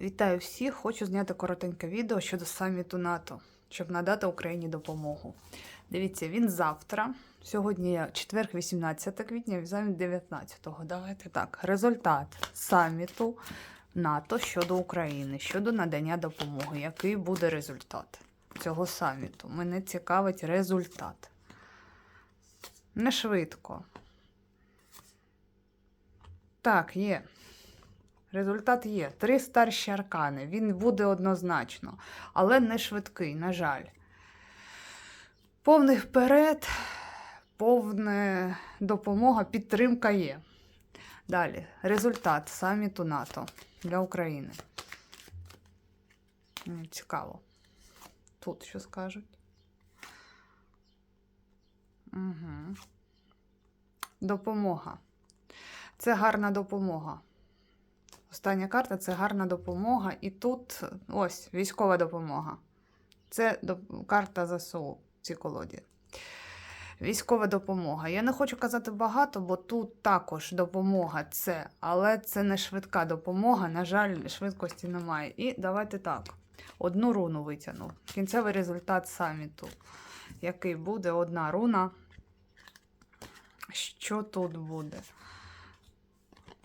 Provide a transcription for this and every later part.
Вітаю всіх! Хочу зняти коротеньке відео щодо саміту НАТО, щоб надати Україні допомогу. Дивіться, він завтра. Сьогодні четверг, 18 квітня, заміт 19-го. Давайте так. Результат саміту НАТО щодо України, щодо надання допомоги. Який буде результат цього саміту? Мене цікавить результат. Не швидко. Так, є. Результат є. Три старші аркани. Він буде однозначно, але не швидкий, на жаль. Повний вперед, повна допомога, підтримка є. Далі. Результат саміту НАТО для України. Цікаво. Тут що скажуть. Угу. Допомога. Це гарна допомога. Остання карта це гарна допомога. І тут ось військова допомога. Це карта ЗСУ в цій колоді. Військова допомога. Я не хочу казати багато, бо тут також допомога це, але це не швидка допомога. На жаль, швидкості немає. І давайте так. Одну руну витягну. Кінцевий результат саміту. Який буде одна руна. Що тут буде?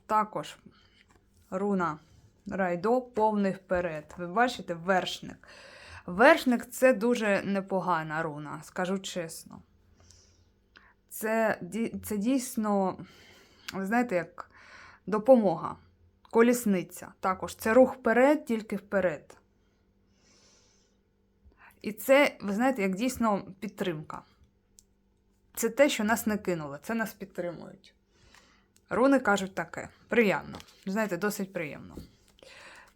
Також руна райдо повний вперед. Ви бачите, вершник. Вершник це дуже непогана руна, скажу чесно. Це, це дійсно, ви знаєте, як допомога. Колісниця. Також це рух вперед, тільки вперед. І це, ви знаєте, як дійсно підтримка. Це те, що нас не кинуло, це нас підтримують. Руни кажуть таке. Приємно. Знаєте, досить приємно.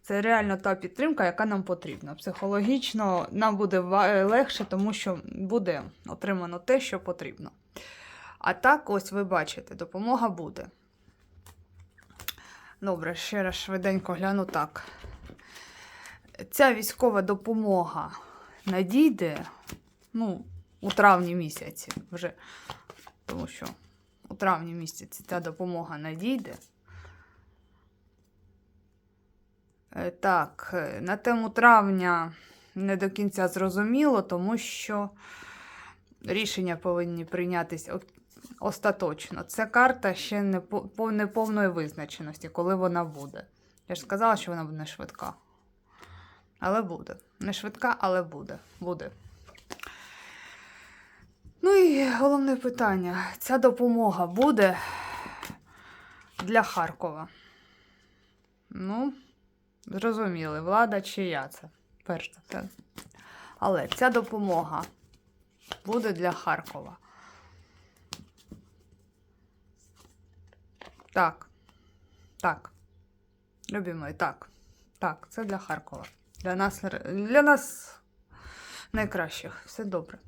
Це реально та підтримка, яка нам потрібна. Психологічно нам буде легше, тому що буде отримано те, що потрібно. А так, ось ви бачите, допомога буде. Добре, ще раз швиденько гляну так. Ця військова допомога надійде ну, у травні місяці вже, тому що у травні місяці ця допомога надійде. Е, Так, е, на тему травня не до кінця зрозуміло, тому що рішення повинні прийнятися остаточно. Це карта ще не по- по- не повної визначеності, коли вона буде. Я ж сказала, що вона буде не швидка. Але буде. Не швидка, але буде. Буде. Ну і головне питання: ця допомога буде для Харкова. Ну, зрозуміли, влада чия це. Перш за. Але ця допомога буде для Харкова. Так. Так. Любі мої, так. Так, це для Харкова. Для нас, для нас найкращих. Все добре.